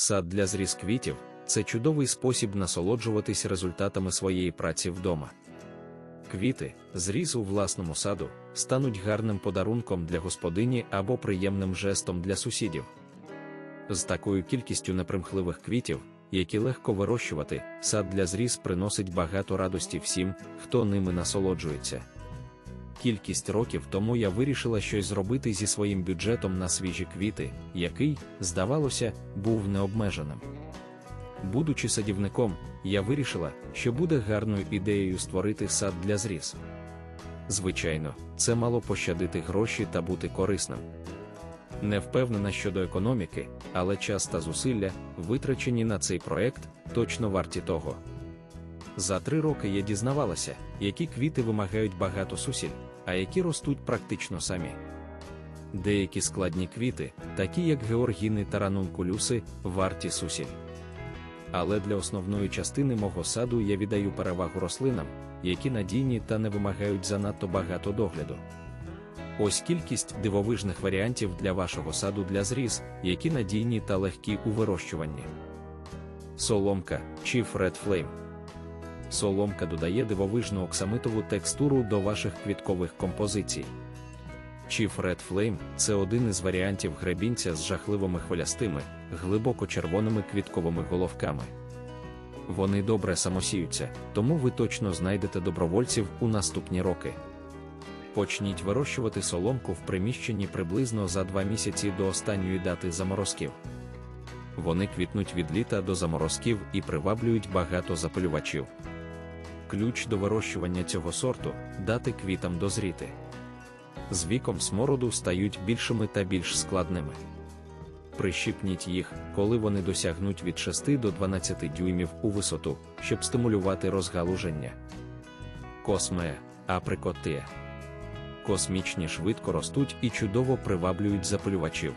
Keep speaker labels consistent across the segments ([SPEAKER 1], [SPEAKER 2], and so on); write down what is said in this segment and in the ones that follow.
[SPEAKER 1] Сад для зріз квітів це чудовий спосіб насолоджуватись результатами своєї праці вдома. Квіти, зріз у власному саду, стануть гарним подарунком для господині або приємним жестом для сусідів. З такою кількістю непримхливих квітів, які легко вирощувати, сад для зріз приносить багато радості всім, хто ними насолоджується. Кількість років тому я вирішила щось зробити зі своїм бюджетом на свіжі квіти, який, здавалося, був необмеженим. Будучи садівником, я вирішила, що буде гарною ідеєю створити сад для зріз. Звичайно, це мало пощадити гроші та бути корисним. Не впевнена щодо економіки, але час та зусилля, витрачені на цей проект, точно варті того. За три роки я дізнавалася, які квіти вимагають багато сусіль, а які ростуть практично самі. Деякі складні квіти, такі як георгіни та ранункулюси, варті сусіль. Але для основної частини мого саду я віддаю перевагу рослинам, які надійні та не вимагають занадто багато догляду. Ось кількість дивовижних варіантів для вашого саду для зріз, які надійні та легкі у вирощуванні. Соломка Chief Red Flame Соломка додає дивовижну оксамитову текстуру до ваших квіткових композицій. Chief Red Flame це один із варіантів гребінця з жахливими хвилястими, глибоко червоними квітковими головками. Вони добре самосіються, тому ви точно знайдете добровольців у наступні роки. Почніть вирощувати соломку в приміщенні приблизно за два місяці до останньої дати заморозків. Вони квітнуть від літа до заморозків і приваблюють багато запалювачів. Ключ до вирощування цього сорту дати квітам дозріти. З віком смороду стають більшими та більш складними. Прищипніть їх, коли вони досягнуть від 6 до 12 дюймів у висоту, щоб стимулювати розгалуження. Космея, априкотия. Космічні швидко ростуть і чудово приваблюють запалювачів.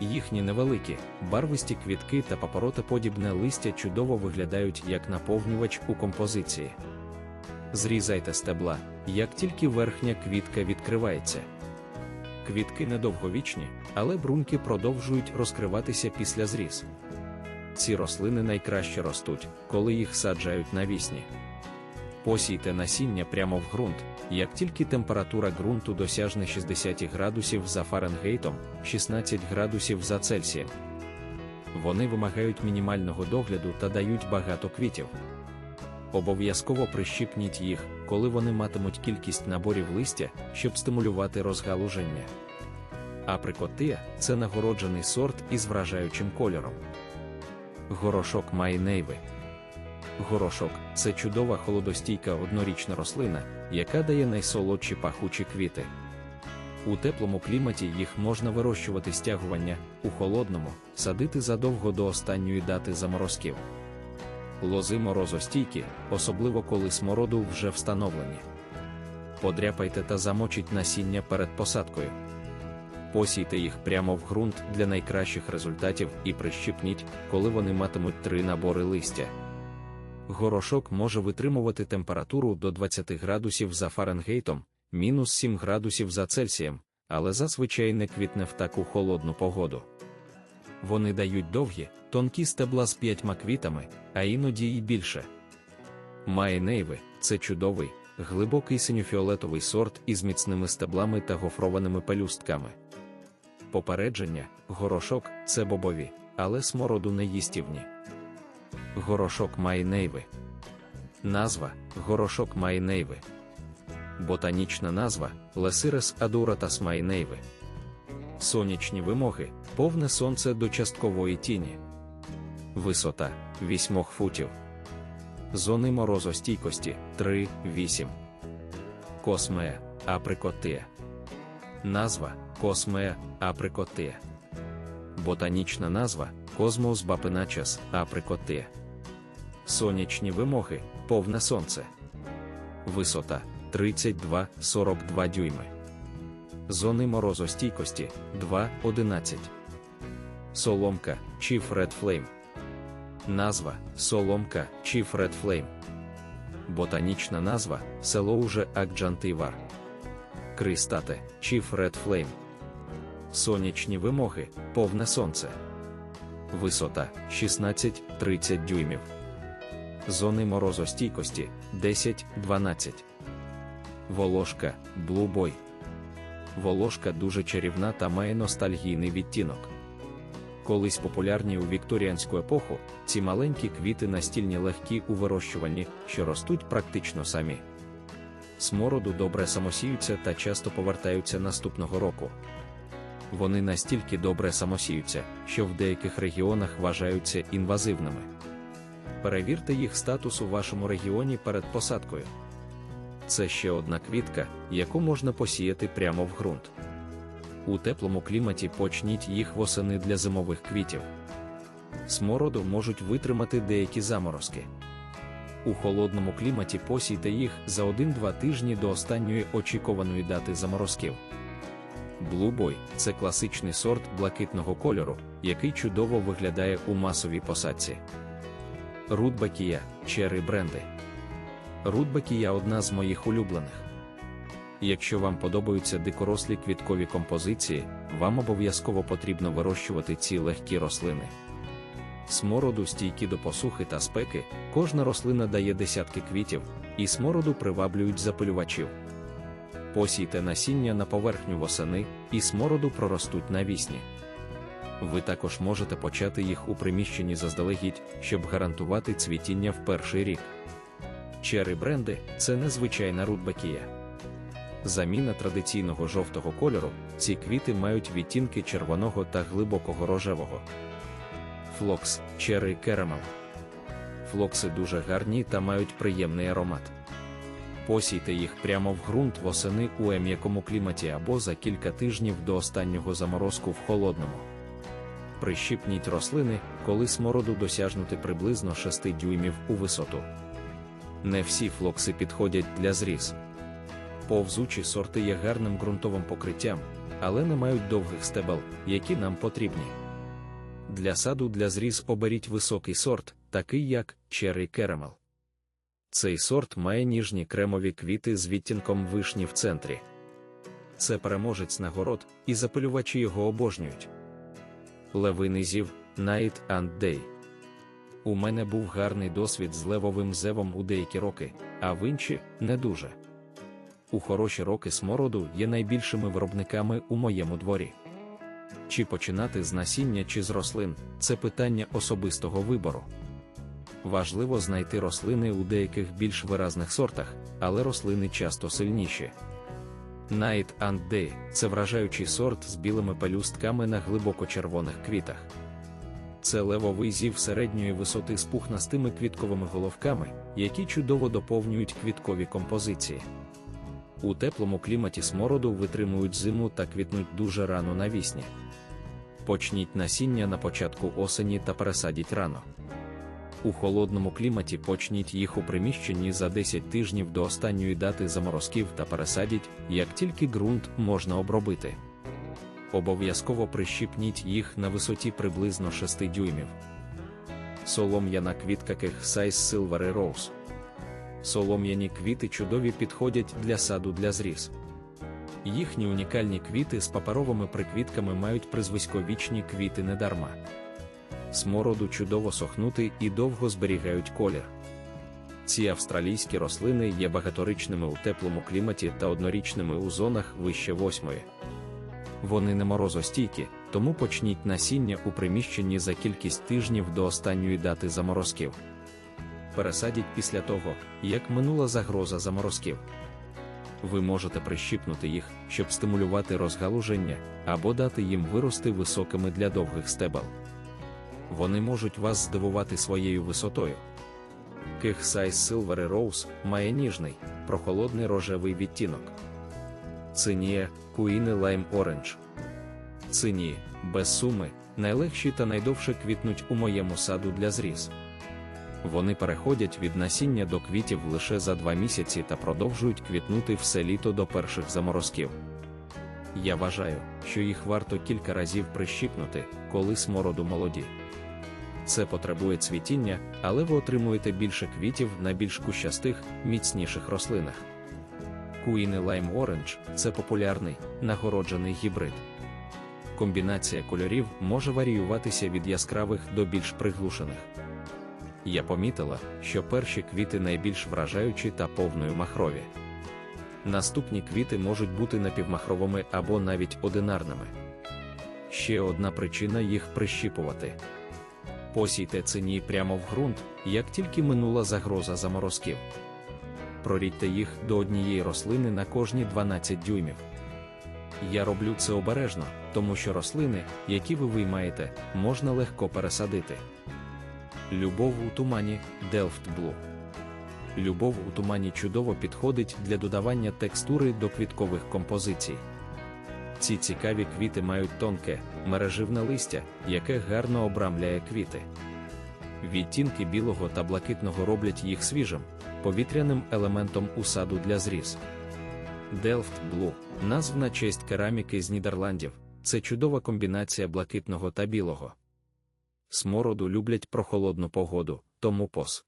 [SPEAKER 1] Їхні невеликі, барвисті квітки та папоротоподібне листя чудово виглядають як наповнювач у композиції. Зрізайте стебла, як тільки верхня квітка відкривається. Квітки недовговічні, але бруньки продовжують розкриватися після зріз. Ці рослини найкраще ростуть, коли їх саджають навісні. Посійте насіння прямо в ґрунт, як тільки температура ґрунту досягне 60 градусів за Фаренгейтом, 16 градусів за Цельсієм. Вони вимагають мінімального догляду та дають багато квітів. Обов'язково прищипніть їх, коли вони матимуть кількість наборів листя, щоб стимулювати розгалуження. Априкотия це нагороджений сорт із вражаючим кольором. Горошок майнейви. Горошок це чудова холодостійка однорічна рослина, яка дає найсолодші пахучі квіти. У теплому кліматі їх можна вирощувати стягування, у холодному садити задовго до останньої дати заморозків. Лози морозостійкі, особливо коли смороду вже встановлені. Подряпайте та замочіть насіння перед посадкою. Посійте їх прямо в ґрунт для найкращих результатів і прищипніть, коли вони матимуть три набори листя. Горошок може витримувати температуру до 20 градусів за Фаренгейтом, мінус 7 градусів за Цельсієм, але зазвичай не квітне в таку холодну погоду. Вони дають довгі, тонкі стебла з п'ятьма квітами, а іноді й більше. Майнейви це чудовий, глибокий синьофіолетовий сорт із міцними стеблами та гофрованими пелюстками. Попередження, горошок це бобові, але смороду не їстівні. Горошок майнейви. Назва горошок майнейви. Ботанічна назва Лесирес адуратас майнейви. Сонячні вимоги, повне сонце до часткової тіні. Висота 8 футів. Зони морозостійкості 3-8. Космея априкотия. Назва Космея априкотия. Ботанічна назва Космос бапиначес априкотия. Сонячні вимоги повне сонце. Висота 32-42 дюйми. Зони морозостійкості 2-11. Соломка Chief Red Flame. Назва Соломка Chief Red Flame. Ботанічна назва Селоуже Акджантивар. Кристате Chief Red Flame. Сонячні вимоги повне сонце. висота 16-30 дюймів. Зони морозостійкості 10-12. Волошка Boy. Волошка дуже чарівна та має ностальгійний відтінок. Колись популярні у вікторіанську епоху, ці маленькі квіти настільні легкі у вирощуванні, що ростуть практично самі. Смороду добре самосіються та часто повертаються наступного року. Вони настільки добре самосіються, що в деяких регіонах вважаються інвазивними. Перевірте їх статус у вашому регіоні перед посадкою. Це ще одна квітка, яку можна посіяти прямо в ґрунт. У теплому кліматі почніть їх восени для зимових квітів. Смороду можуть витримати деякі заморозки. У холодному кліматі посійте їх за 1-2 тижні до останньої очікуваної дати заморозків. Boy – це класичний сорт блакитного кольору, який чудово виглядає у масовій посадці. Рудбакія Черри бренди. Рудбакія одна з моїх улюблених. Якщо вам подобаються дикорослі квіткові композиції, вам обов'язково потрібно вирощувати ці легкі рослини. Смороду стійкі до посухи та спеки, кожна рослина дає десятки квітів, і смороду приваблюють запилювачів. Посійте насіння на поверхню восени, і смороду проростуть навісні. Ви також можете почати їх у приміщенні заздалегідь, щоб гарантувати цвітіння в перший рік. Чери бренди це незвичайна рудбакія. Заміна традиційного жовтого кольору, ці квіти мають відтінки червоного та глибокого рожевого. Флокс, Черри Керамел. Флокси дуже гарні та мають приємний аромат. Посійте їх прямо в ґрунт восени у ем'якому кліматі або за кілька тижнів до останнього заморозку в холодному. Прищипніть рослини, коли смороду досягнути приблизно 6 дюймів у висоту. Не всі флокси підходять для зріз. Повзучі сорти є гарним ґрунтовим покриттям, але не мають довгих стебел, які нам потрібні. Для саду для зріз оберіть високий сорт, такий як Cherry Caramel. Цей сорт має ніжні кремові квіти з відтінком вишні в центрі. Це переможець нагород, і запилювачі його обожнюють. Левиний зів Night and Day. У мене був гарний досвід з левовим зевом у деякі роки, а в інші не дуже. У хороші роки смороду є найбільшими виробниками у моєму дворі. Чи починати з насіння чи з рослин це питання особистого вибору. Важливо знайти рослини у деяких більш виразних сортах, але рослини часто сильніші. Night and Day – це вражаючий сорт з білими пелюстками на глибоко червоних квітах. Це левовий зів середньої висоти з пухнастими квітковими головками, які чудово доповнюють квіткові композиції. У теплому кліматі смороду витримують зиму та квітнуть дуже рано навісні. Почніть насіння на початку осені та пересадіть рано. У холодному кліматі почніть їх у приміщенні за 10 тижнів до останньої дати заморозків та пересадіть, як тільки ґрунт можна обробити. Обов'язково прищіпніть їх на висоті приблизно 6 дюймів. Солом'яна квітка Кех Size Silver Rose. Солом'яні квіти чудові підходять для саду для зріз. Їхні унікальні квіти з паперовими приквітками мають призвиськовічні квіти недарма. Смороду чудово сохнути і довго зберігають колір. Ці австралійські рослини є багаторічними у теплому кліматі та однорічними у зонах вище восьмої. Вони не морозостійкі, тому почніть насіння у приміщенні за кількість тижнів до останньої дати заморозків. Пересадіть після того, як минула загроза заморозків. Ви можете прищіпнути їх, щоб стимулювати розгалуження, або дати їм вирости високими для довгих стебел. Вони можуть вас здивувати своєю висотою. Ких Size Silver Rose має ніжний, прохолодний рожевий відтінок. Цинія Куїни Lime Orange. Цинії, без суми, найлегші та найдовше квітнуть у моєму саду для зріз. Вони переходять від насіння до квітів лише за два місяці та продовжують квітнути все літо до перших заморозків. Я вважаю, що їх варто кілька разів прищіпнути, коли смороду молоді. Це потребує цвітіння, але ви отримуєте більше квітів на більш кущастих, міцніших рослинах. Куїни Lime Orange – це популярний, нагороджений гібрид. комбінація кольорів може варіюватися від яскравих до більш приглушених. Я помітила, що перші квіти найбільш вражаючі та повною махрові. Наступні квіти можуть бути напівмахровими або навіть одинарними. Ще одна причина їх прищіпувати. Посійте цинії прямо в ґрунт, як тільки минула загроза заморозків. Прорідьте їх до однієї рослини на кожні 12 дюймів. Я роблю це обережно, тому що рослини, які ви виймаєте, можна легко пересадити. Любов у тумані Delft Blue. Любов у тумані чудово підходить для додавання текстури до квіткових композицій. Ці цікаві квіти мають тонке, мереживне листя, яке гарно обрамляє квіти. Відтінки білого та блакитного роблять їх свіжим, повітряним елементом у саду для зріз. Delft Blue – назв на честь кераміки з Нідерландів, це чудова комбінація блакитного та білого. Смороду люблять прохолодну погоду, тому пос.